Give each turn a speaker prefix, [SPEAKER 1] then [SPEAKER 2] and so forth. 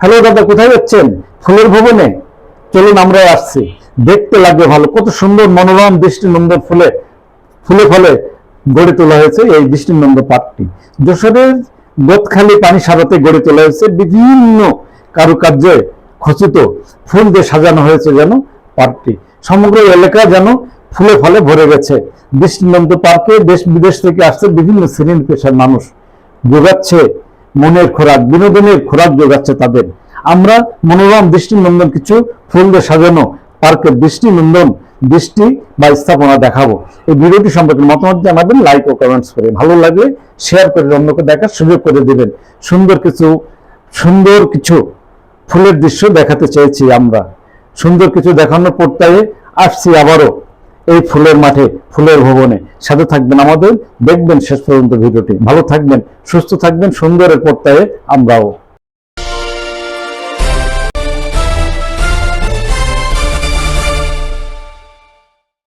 [SPEAKER 1] Hello দাদা, কোথায় যাচ্ছেন? ফুলের ভবনে? চলুন আমরা আসছি। দেখতে লাগবে ভালো। কত সুন্দর মনোরম দৃষ্টিনন্দন ফুলে ফুলে ফলে গড়ে তোলা হয়েছে এই দৃষ্টিনন্দ পার্কটি। যশোরের বোধখালী পানি সারাতে গড়ে তোলা হয়েছে বিভিন্ন কারুকার্যে খচিত ফুল দিয়ে সাজানো হয়েছে যেন পার্কটি। সমগ্র এলাকা যেন ফুলে ফলে ভরে গেছে। দৃষ্টিনন্দ পার্কে দেশ বিদেশ থেকে আসছে বিভিন্ন শ্রেণির পেশার মানুষ। যোগাচ্ছে মনের খোরাক, বিনোদনের খোরাক যোগাচ্ছে তাদের। আমরা মনোরম দৃষ্টিনন্দন কিছু ফুল দিয়ে সাজানো, পার্কের দৃষ্টিনন্দন, দৃষ্টি বা স্থাপনা দেখাবো। এই ভিডিওটি সম্পর্কে মতামত জানাবেন লাইক ও কমেন্টস করে। ভালো লাগলে শেয়ার করে অন্যকে দেখার সুযোগ করে দেবেন। সুন্দর কিছু সুন্দর কিছু ফুলের দৃশ্য দেখাতে চেয়েছি আমরা। সুন্দর কিছু দেখানোর পর্তায়ে আসছি আবারও। এই ফুলের মাঠে, ফুলের ভবনে সাথে থাকবেন আমাদের। দেখবেন শেষ পর্যন্ত ভিডিওটি। ভালো থাকবেন, সুস্থ থাকবেন, সুন্দরের পর্তায়ে আমরাও।